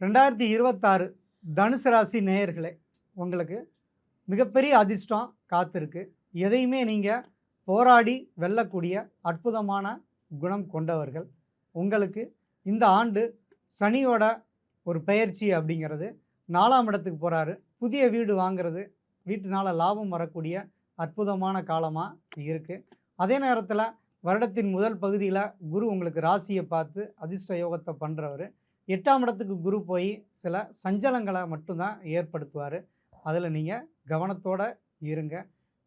ரெண்டாயிரத்தி இருபத்தாறு தனுசு ராசி நேயர்களே உங்களுக்கு மிகப்பெரிய அதிர்ஷ்டம் காத்திருக்கு. எதையுமே நீங்கள் போராடி வெல்லக்கூடிய அற்புதமான குணம் கொண்டவர்கள். உங்களுக்கு இந்த ஆண்டு சனியோட ஒரு பயிற்சி அப்படிங்கிறது நாலாம் இடத்துக்கு போகிறாரு புதிய வீடு வாங்குறது வீட்டுனால லாபம் வரக்கூடிய அற்புதமான காலமாக இருக்குது அதே நேரத்தில் வருடத்தின் முதல் பகுதியில் குரு உங்களுக்கு ராசியை பார்த்து அதிர்ஷ்ட யோகத்தை பண்ணுறவர் எட்டாம் இடத்துக்கு குரு போய் சில சஞ்சலங்களை மட்டும்தான் ஏற்படுத்துவார். அதில் நீங்கள் கவனத்தோடு இருங்க.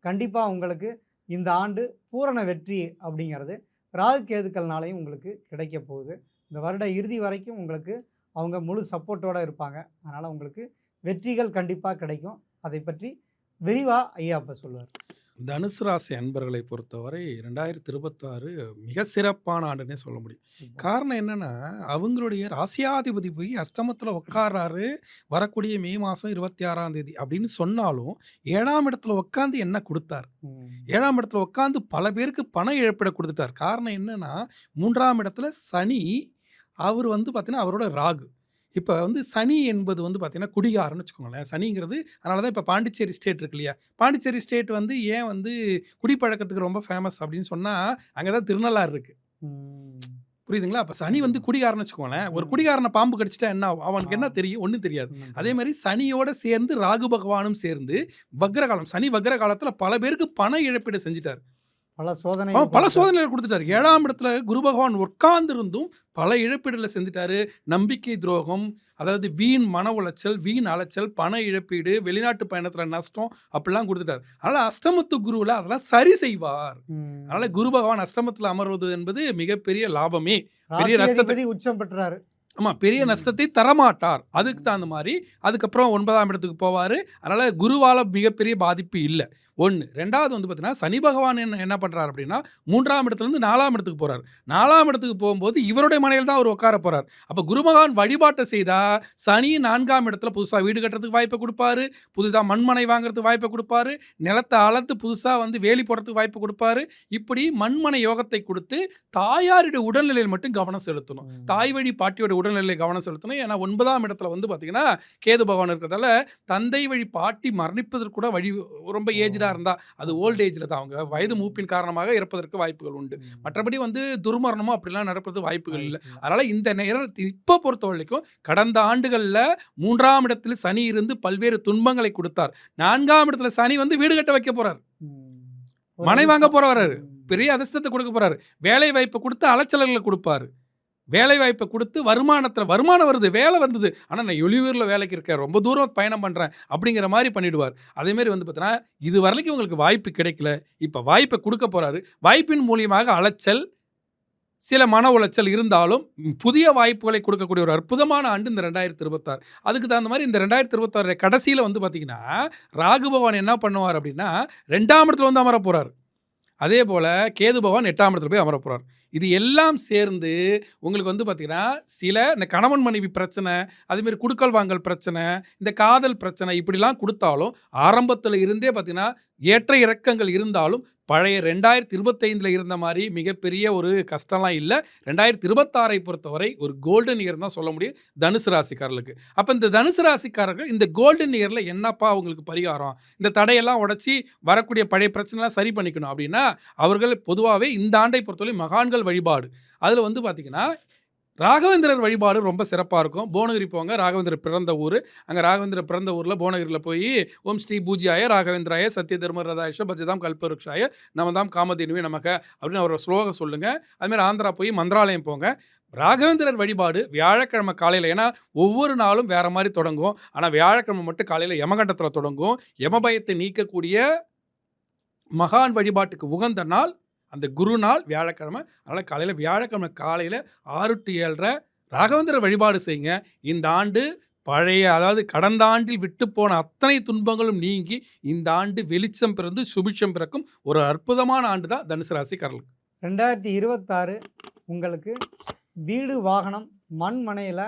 கண்டிப்பாக உங்களுக்கு இந்த ஆண்டு பூரண வெற்றி அப்படிங்கிறது ராகு கேதுக்கள்னாலையும் உங்களுக்கு கிடைக்க போகுது. இந்த வருட இறுதி வரைக்கும் உங்களுக்கு அவங்க முழு சப்போர்ட்டோடு இருப்பாங்க. அதனால் உங்களுக்கு வெற்றிகள் கண்டிப்பாக கிடைக்கும். அதை பற்றி விரிவாக ஐயா அப்போ சொல்லுவார். தனுசு ராசி அன்பர்களை பொறுத்தவரை ரெண்டாயிரத்தி இருபத்தாறு மிக சிறப்பான ஆண்டுன்னே சொல்ல முடியும். காரணம் என்னன்னா அவங்களுடைய ராசியாதிபதி போய் அஷ்டமத்தில் உட்கார்றாரு வரக்கூடிய மே மாதம் இருபத்தி ஆறாம் தேதி அப்படின்னு சொன்னாலும் ஏழாம் இடத்துல உட்காந்து என்ன கொடுத்தார். ஏழாம் இடத்துல உட்காந்து பல பேருக்கு பண இழப்பீடை கொடுத்துட்டார். காரணம் என்னன்னா மூன்றாம் இடத்துல சனி அவர் வந்து பார்த்தீங்கன்னா அவரோட ராகு. இப்போ வந்து சனி என்பது வந்து பார்த்தீங்கன்னா குடிகாரன்னு வச்சுக்கோங்களேன். சனிங்கிறது அதனால தான் இப்போ பாண்டிச்சேரி ஸ்டேட் இருக்கு இல்லையா? பாண்டிச்சேரி ஸ்டேட் வந்து ஏன் வந்து குடிப்பழக்கத்துக்கு ரொம்ப ஃபேமஸ் அப்படின்னு சொன்னால் அங்கே தான் திருநள்ளாறு இருக்குது. புரியுதுங்களா? அப்போ சனி வந்து குடிகாரன்னு வச்சுக்கோங்களேன். ஒரு குடிகாரனை பாம்பு கடிச்சிட்டா என்ன? அவனுக்கு என்ன தெரியும்? ஒன்றும் தெரியாது. அதே மாதிரி சனியோட சேர்ந்து ராகு பகவானும் சேர்ந்து வக்ரகாலம் சனி வக்ர காலத்தில் பல பேருக்கு பண இழப்பீடு செஞ்சுட்டார். பல சோதனை பல சோதனைகள் கொடுத்துட்டாரு. ஏழாம் இடத்துல குரு பகவான் உட்கார்ந்திருந்தும் பல இழப்பீடுல செஞ்சுட்டாரு. நம்பிக்கை துரோகம் அதாவது வீண் மன உளைச்சல் வீண் அலைச்சல் பண இழப்பீடு வெளிநாட்டு பயணத்துல நஷ்டம் அப்படிலாம் கொடுத்துட்டாரு. அதனால அஷ்டமத்து குருவில் அதெல்லாம் சரி செய்வார். அதனால குரு பகவான் அஷ்டமத்தில் அமர்வது என்பது மிகப்பெரிய லாபமே. பெரிய நஷ்டத்தை- உச்சம் பெற்றாரு. ஆமா பெரிய. நஷ்டத்தை தரமாட்டார். அதுக்கு தகுந்த மாதிரி அதுக்கப்புறம் ஒன்பதாம் இடத்துக்கு போவார். அதனால குருவால மிகப்பெரிய பாதிப்பு இல்லை. ஒன்று ரெண்டாவது வந்து பார்த்தீங்கன்னா சனி பகவான் என்ன என்ன பண்ணுறாரு அப்படின்னா மூன்றாம் இடத்துலேருந்து நாலாம் இடத்துக்கு போகிறார் நாலாம் இடத்துக்கு போகும்போது இவருடைய மனையில் தான் அவர் உட்கார போகிறார் அப்போ குரு பகவான் வழிபாட்டை செய்தால் சனி நான்காம் இடத்துல புதுசாக வீடு கட்டுறதுக்கு வாய்ப்பை கொடுப்பாரு. புதுதாக மண்மனை வாங்குறதுக்கு வாய்ப்பை கொடுப்பாரு. நிலத்தை அளந்து புதுசாக வந்து வேலி போடுறதுக்கு வாய்ப்பு கொடுப்பாரு. இப்படி மண்மனை யோகத்தை கொடுத்து தாயாருடைய உடல்நிலையில் மட்டும் கவனம் செலுத்தணும். தாய் வழி பாட்டியோட உடல்நிலை கவனம் செலுத்தணும். ஏன்னா ஒன்பதாம் இடத்துல வந்து பார்த்தீங்கன்னா கேது பகவான் இருக்கிறதால தந்தை வழி பாட்டி மரணிப்பதற்கு கூட வழி ரொம்ப ஏஜ்டாக இருந்தால் அது ஓல்ட் ஏஜில் தான். அவங்க வயது மூப்பின் காரணமாக இறப்பதற்கு வாய்ப்புகள் உண்டு. மற்றபடி வந்து துர்மரணமோ அப்படிலாம் நடப்பது வாய்ப்புகள் இல்லை. அதனால் இந்த நேரத்தை இப்போ பொறுத்த வரைக்கும் கடந்த ஆண்டுகளில் மூன்றாம் இடத்துல சனி இருந்து பல்வேறு துன்பங்களை கொடுத்தார். நான்காம் இடத்துல சனி வந்து வீடு கட்ட வைக்க. ஒரு மனை வாங்க. ம். பெரிய அதிர்ஷ்டத்தை கொடுக்க போறாரு. வேலை வாய்ப்பை கொடுத்து அலைச்சல்களை கொடுப்பாரு. வேலை வாய்ப்பை கொடுத்து வருமானத்தில் வருமானம் வருது வேலை வந்தது. ஆனால் நான் வெளியூரில் வேலைக்கு இருக்கேன் ரொம்ப தூரம் பயணம் பண்ணுறேன் அப்படிங்கிற மாதிரி பண்ணிடுவார். அதேமாரி வந்து பார்த்தீங்கன்னா இது வரைக்கும் உங்களுக்கு வாய்ப்பு கிடைக்கல. இப்போ வாய்ப்பை கொடுக்க போகிறாரு வாய்ப்பின் மூலியமாக அலைச்சல் சில மன உளைச்சல் இருந்தாலும் புதிய வாய்ப்புகளை கொடுக்கக்கூடிய ஒரு அற்புதமான ஆண்டு இந்த ரெண்டாயிரத்தி இருபத்தாறு. அதுக்கு தகுந்த மாதிரி இந்த ரெண்டாயிரத்தி இருபத்தாறு கடைசியில் வந்து பார்த்தீங்கன்னா ராகு பகவான் என்ன பண்ணுவார் அப்படின்னா ரெண்டாம் இடத்துல வந்து அமர போகிறார் அதே போல் கேது பகவான் எட்டாம் இடத்துல போய் அமர போகிறார் இது எல்லாம் சேர்ந்து உங்களுக்கு வந்து பார்த்தீங்கன்னா சில இந்த கணவன் மனைவி பிரச்சனை அதுமாரி குடுக்கல் வாங்கல் பிரச்சனை இந்த காதல் பிரச்சனை இப்படிலாம் கொடுத்தாலும் ஆரம்பத்தில் இருந்தே பார்த்தீங்கன்னா ஏற்ற இறக்கங்கள் இருந்தாலும் பழைய ரெண்டாயிரத்தி இருபத்தைந்தில் இருந்த மாதிரி மிகப்பெரிய ஒரு கஷ்டம்லாம் இல்லை. ரெண்டாயிரத்தி இருபத்தாறை பொறுத்தவரை ஒரு கோல்டன் இயர் தான் சொல்ல முடியும் தனுசு ராசிக்காரர்களுக்கு. அப்போ இந்த தனுசு ராசிக்காரர்கள் இந்த கோல்டன் இயரில் என்னப்பா அவங்களுக்கு பரிகாரம்? இந்த தடையெல்லாம் உடச்சி வரக்கூடிய பழைய பிரச்சனைலாம் சரி பண்ணிக்கணும் அப்படின்னா அவர்கள் பொதுவாகவே இந்த ஆண்டை பொறுத்தவரை மகான்கள் வழிபாடு. அதில் வந்து பார்த்திங்கன்னா ராகவேந்திரர் வழிபாடு ரொம்ப சிறப்பாக இருக்கும். புவனகிரி போங்க ராகவேந்திரர் பிறந்த ஊர். அங்கே ராகவேந்திரர் பிறந்த ஊரில் புவனகிரியில் போய் ஓம் ஸ்ரீ பூஜ்யாய ராகவேந்திராய சத்திய தர்ம ரதாயஷ பஜதாம் கல்பருக்ஷாய தான் காமதேனுவே நமக அப்படின்னு அவர் ஸ்லோகம் சொல்லுங்கள் அதுமாதிரி ஆந்திரா போய் மந்திராலயம் போங்க. ராகவேந்திரர் வழிபாடு வியாழக்கிழமை காலையில் ஏன்னா ஒவ்வொரு நாளும் வேற மாதிரி தொடங்கும். ஆனால் வியாழக்கிழமை மட்டும் காலையில் யமகண்டத்தில் தொடங்கும். யமபயத்தை நீக்கக்கூடிய மகான் வழிபாட்டுக்கு உகந்த நாள் அந்த குரு நாள் வியாழக்கிழமை. அதனால் காலையில் வியாழக்கிழமை காலையில் ஆறு டு ஏழரை ராகவேந்திர வழிபாடு செய்யுங்க. இந்த ஆண்டு பழைய அதாவது கடந்த ஆண்டில் விட்டு போன அத்தனை துன்பங்களும் நீங்கி இந்த ஆண்டு வெளிச்சம் பிறந்து சுபிட்சம் பிறக்கும் ஒரு அற்புதமான ஆண்டு தான் தனுசு ராசிக்காரர்களுக்கு. ரெண்டாயிரத்தி இருபத்தாறு உங்களுக்கு வீடு வாகனம் மண் மனையில்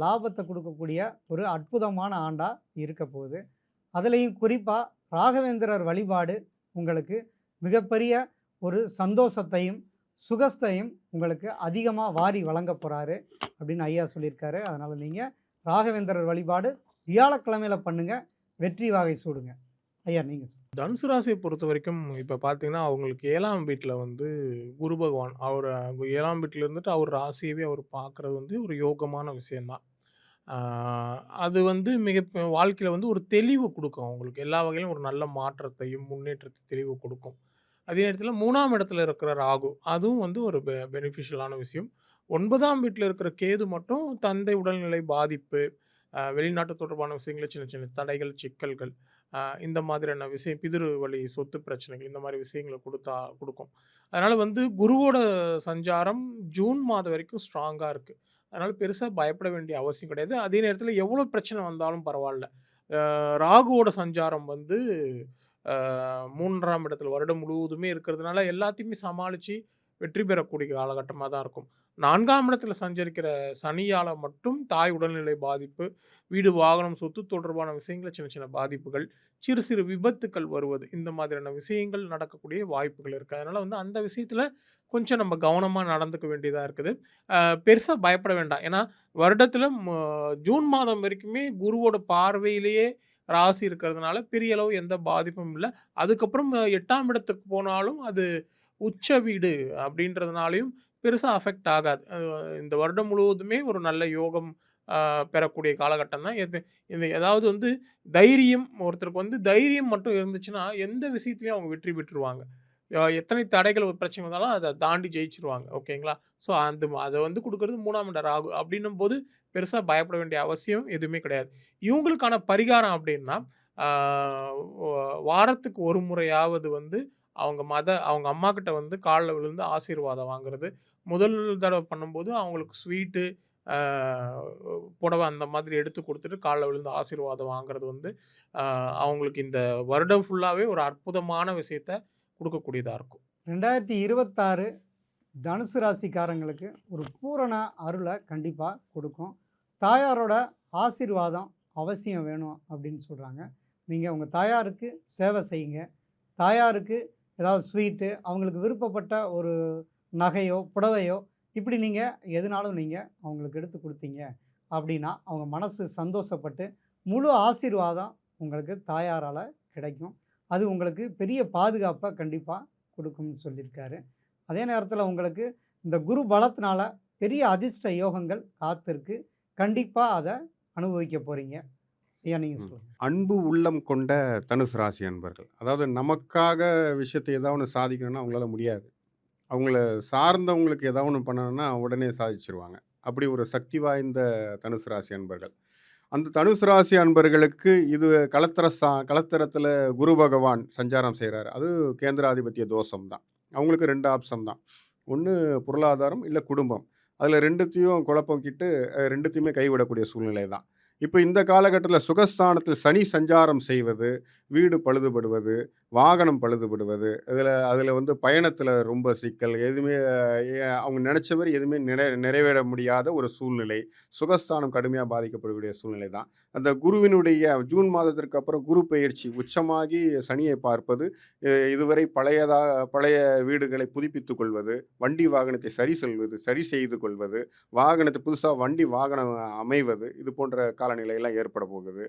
லாபத்தை கொடுக்கக்கூடிய ஒரு அற்புதமான ஆண்டாக இருக்க போகுது. அதுலேயும் குறிப்பாக ராகவேந்திரர் வழிபாடு உங்களுக்கு மிகப்பெரிய ஒரு சந்தோஷத்தையும் சுகஸ்தையும் உங்களுக்கு அதிகமாக வாரி வழங்க போகிறாரு அப்படின்னு ஐயா சொல்லியிருக்காரு. அதனால் நீங்கள் ராகவேந்திரர் வழிபாடு வியாழக்கிழமையில் பண்ணுங்கள் வெற்றி வாகை சூடுங்க. ஐயா நீங்கள் தனுசு ராசியை பொறுத்த வரைக்கும் இப்போ பார்த்தீங்கன்னா அவங்களுக்கு ஏழாம் வீட்டில் வந்து குரு பகவான் அவர் ஏழாம் வீட்டில் இருந்துட்டு அவர் ராசியவே அவர் பார்க்குறது வந்து ஒரு யோகமான விஷயந்தான் அது வந்து மிக வாழ்க்கையில் வந்து ஒரு தெளிவு கொடுக்கும். அவங்களுக்கு எல்லா வகையிலும் ஒரு நல்ல மாற்றத்தையும் முன்னேற்றத்தை தெளிவு கொடுக்கும். அதே நேரத்தில் மூணாம் இடத்துல இருக்கிற ராகு அதுவும் வந்து ஒரு பெ பெனிஃபிஷியலான விஷயம். ஒன்பதாம் வீட்டில் இருக்கிற கேது மட்டும் தந்தை உடல்நிலை பாதிப்பு வெளிநாட்டு தொடர்பான விஷயங்கள் சின்ன சின்ன தடைகள் சிக்கல்கள் இந்த மாதிரியான விஷயம் பிதிரு வழி சொத்து பிரச்சனைகள் இந்த மாதிரி விஷயங்களை கொடுத்தா கொடுக்கும். அதனால் வந்து குருவோட சஞ்சாரம் ஜூன் மாதம் வரைக்கும் ஸ்ட்ராங்காக இருக்குது அதனால் பெருசாக பயப்பட வேண்டிய அவசியம் கிடையாது. அதே நேரத்தில் எவ்வளோ பிரச்சனை வந்தாலும் பரவாயில்ல. ராகுவோட சஞ்சாரம் வந்து மூன்றாம் இடத்துல வருடம் முழுவதுமே இருக்கிறதுனால எல்லாத்தையுமே சமாளித்து வெற்றி பெறக்கூடிய காலகட்டமாக தான் இருக்கும். நான்காம் இடத்துல சஞ்சரிக்கிற சனியால் மட்டும் தாய் உடல்நிலை பாதிப்பு வீடு வாகனம் சொத்து தொடர்பான விஷயங்களை சின்ன சின்ன பாதிப்புகள் சிறு சிறு விபத்துக்கள் வருவது இந்த மாதிரியான விஷயங்கள் நடக்கக்கூடிய வாய்ப்புகள் இருக்குது அதனால் வந்து அந்த விஷயத்தில் கொஞ்சம் நம்ம கவனமாக நடந்துக்க வேண்டியதாக இருக்குது. பெருசாக பயப்பட வேண்டாம். ஏன்னா வருடத்தில் ஜூன் மாதம் வரைக்குமே குருவோட பார்வையிலேயே ராசி இருக்கிறதுனால பெரிய அளவு எந்த பாதிப்பும் இல்லை. அதுக்கப்புறம் எட்டாம் இடத்துக்கு போனாலும் அது உச்ச வீடு அப்படின்றதுனாலையும் பெருசாக அஃபெக்ட் ஆகாது. இந்த வருடம் முழுவதுமே ஒரு நல்ல யோகம் பெறக்கூடிய காலகட்டம் தான் எது இந்த ஏதாவது வந்து தைரியம் ஒருத்தருக்கு வந்து தைரியம் மட்டும் இருந்துச்சுன்னா எந்த விஷயத்துலையும் அவங்க வெற்றி பெற்றுருவாங்க. எத்தனை தடைகள் ஒரு பிரச்சனை வந்தாலும் அதை தாண்டி ஜெயிச்சிருவாங்க. ஓகேங்களா? ஸோ அந்த அதை வந்து கொடுக்கறது மூணாம் இடம் ராகு அப்படின்னும் போது பெருசாக பயப்பட வேண்டிய அவசியம் எதுவுமே கிடையாது. இவங்களுக்கான பரிகாரம் அப்படின்னா வாரத்துக்கு ஒரு முறையாவது வந்து அவங்க மத அவங்க அம்மா கிட்ட வந்து காலில் விழுந்து ஆசீர்வாதம் வாங்குறது. முதல் தடவை பண்ணும்போது அவங்களுக்கு ஸ்வீட்டு புடவை அந்த மாதிரி எடுத்து கொடுத்துட்டு காலில் விழுந்து ஆசீர்வாதம் வாங்குறது வந்து அவங்களுக்கு இந்த வருடம் ஃபுல்லாகவே ஒரு அற்புதமான விஷயத்த கொடுக்கக்கூடியதாக இருக்கும். ரெண்டாயிரத்தி இருபத்தாறு தனுசு ராசிக்காரங்களுக்கு ஒரு பூரண அருளை கண்டிப்பாக கொடுக்கும். தாயாரோட ஆசீர்வாதம் அவசியம் வேணும் அப்படின்னு சொல்கிறாங்க நீங்கள் உங்கள் தாயாருக்கு சேவை செய்யுங்க. தாயாருக்கு ஏதாவது ஸ்வீட்டு அவங்களுக்கு விருப்பப்பட்ட ஒரு நகையோ புடவையோ இப்படி நீங்கள் எதுனாலும் நீங்கள் அவங்களுக்கு எடுத்து கொடுத்தீங்க அப்படின்னா அவங்க மனசு சந்தோஷப்பட்டு முழு ஆசீர்வாதம் உங்களுக்கு தாயாரால் கிடைக்கும். அது உங்களுக்கு பெரிய பாதுகாப்பை கண்டிப்பாக கொடுக்கும்னு சொல்லியிருக்காரு. அதே நேரத்தில் உங்களுக்கு இந்த குரு பலத்தினால பெரிய அதிர்ஷ்ட யோகங்கள் காத்திருக்கு. கண்டிப்பாக அதை அனுபவிக்க போகிறீங்க ஐயா நீங்கள் சொல்லுங்கள் அன்பு உள்ளம் கொண்ட தனுசு ராசி அன்பர்கள். அதாவது நமக்காக விஷயத்தை ஏதாவது ஒன்று சாதிக்கணும்னா அவங்களால முடியாது. அவங்கள சார்ந்தவங்களுக்கு ஏதாவது ஒன்று பண்ணணும்னா உடனே சாதிச்சிருவாங்க. அப்படி ஒரு சக்தி வாய்ந்த தனுசு ராசி அன்பர்கள். அந்த தனுசு ராசி அன்பர்களுக்கு இது களத்திர சா களத்திரத்தில் குரு பகவான் சஞ்சாரம் செய்கிறார் அது கேந்திராதிபத்திய தோஷம் தான். அவங்களுக்கு ரெண்டு ஆப்ஷன் தான். ஒன்று பொருளாதாரம் இல்லை குடும்பம். அதில் ரெண்டுத்தையும் குழப்பக்கிட்டு ரெண்டுத்தையுமே கைவிடக்கூடிய சூழ்நிலை தான். இப்போ இந்த காலகட்டத்தில் சுகஸ்தானத்தில் சனி சஞ்சாரம் செய்வது வீடு பழுதுபடுவது வாகனம் பழுதுபடுவது இதில் அதில் வந்து பயணத்தில் ரொம்ப சிக்கல். எதுவுமே அவங்க நினச்ச மாதிரி எதுவுமே நிறை நிறைவேற முடியாத ஒரு சூழ்நிலை. சுகஸ்தானம் கடுமையாக பாதிக்கப்படக்கூடிய சூழ்நிலை தான். அந்த குருவினுடைய ஜூன் மாதத்திற்கு அப்புறம் குரு பெயர்ச்சி உச்சமாகி சனியை பார்ப்பது இதுவரை பழையதா பழைய வீடுகளை புதுப்பித்துக் கொள்வது வண்டி வாகனத்தை சரி சொல்வது சரி செய்து கொள்வது வாகனத்தை புதுசாக வண்டி வாகனம் அமைவது இது போன்ற காலநிலையெல்லாம் ஏற்பட போகுது.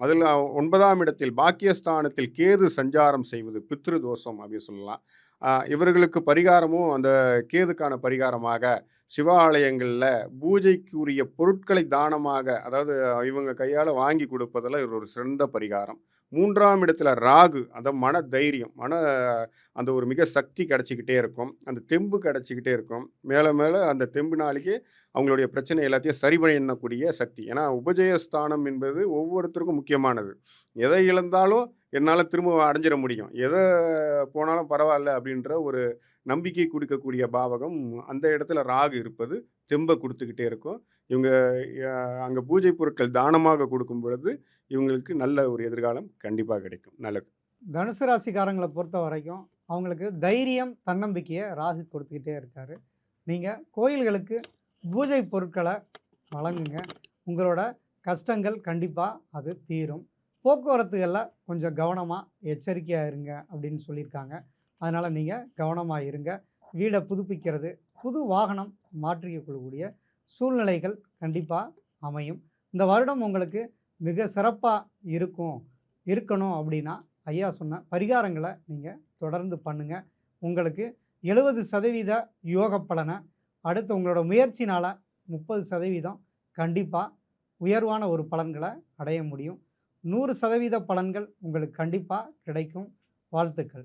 அதில் ஒன்பதாம் இடத்தில் பாக்கிய பாக்கியஸ்தானத்தில் கேது சஞ்சாரம் செய்வது பித்ரு தோஷம் அப்படின்னு சொல்லலாம். ஆஹ் இவர்களுக்கு பரிகாரமும் அந்த கேதுக்கான பரிகாரமாக சிவாலயங்களில் பூஜைக்குரிய பொருட்களை தானமாக அதாவது இவங்க கையால் வாங்கி கொடுப்பதில் இது ஒரு சிறந்த பரிகாரம். மூன்றாம் இடத்துல ராகு அந்த மன தைரியம் மன அந்த ஒரு மிக சக்தி கிடச்சிக்கிட்டே இருக்கும். அந்த தெம்பு கிடச்சிக்கிட்டே இருக்கும். மேலே மேலே அந்த தெம்புனாலேயே அவங்களுடைய பிரச்சனை எல்லாத்தையும் சரி பண்ணக்கூடிய சக்தி. ஏன்னா உபஜயஸ்தானம் என்பது ஒவ்வொருத்தருக்கும் முக்கியமானது. எதை இழந்தாலும் என்னால் திரும்ப அடைஞ்சிட முடியும். எதை போனாலும் பரவாயில்ல அப்படின்ற ஒரு நம்பிக்கை கொடுக்கக்கூடிய பாவகம் அந்த இடத்துல ராகு இருப்பது. தெம்பை கொடுத்துக்கிட்டே இருக்கும். இவங்க அங்கே பூஜை பொருட்கள் தானமாக கொடுக்கும் பொழுது இவங்களுக்கு நல்ல ஒரு எதிர்காலம் கண்டிப்பாக கிடைக்கும். நல்லது. தனுசு ராசிக்காரங்களை பொறுத்த வரைக்கும் அவங்களுக்கு தைரியம் தன்னம்பிக்கையை ராகு கொடுத்துக்கிட்டே இருக்காரு. நீங்கள் கோயில்களுக்கு பூஜை பொருட்களை வழங்குங்க. உங்களோட கஷ்டங்கள் கண்டிப்பாக அது தீரும். போக்குவரத்துகளில் கொஞ்சம் கவனமாக எச்சரிக்கையாக இருங்க அப்படின்னு சொல்லியிருக்காங்க. அதனால் நீங்கள் கவனமாக இருங்க. வீடை புதுப்பிக்கிறது புது வாகனம் மாற்றிக்கொள்ளக்கூடிய சூழ்நிலைகள் கண்டிப்பாக அமையும். இந்த வருடம் உங்களுக்கு மிக சிறப்பாக இருக்கும் இருக்கணும் அப்படின்னா ஐயா சொன்ன பரிகாரங்களை நீங்கள் தொடர்ந்து பண்ணுங்கள் உங்களுக்கு எழுபது சதவீத யோக பலனை அடுத்து உங்களோட முயற்சினால் முப்பது சதவீதம் கண்டிப்பாக உயர்வான ஒரு பலன்களை அடைய முடியும். நூறு சதவீத பலன்கள் உங்களுக்கு கண்டிப்பாக கிடைக்கும். வாழ்த்துக்கள்.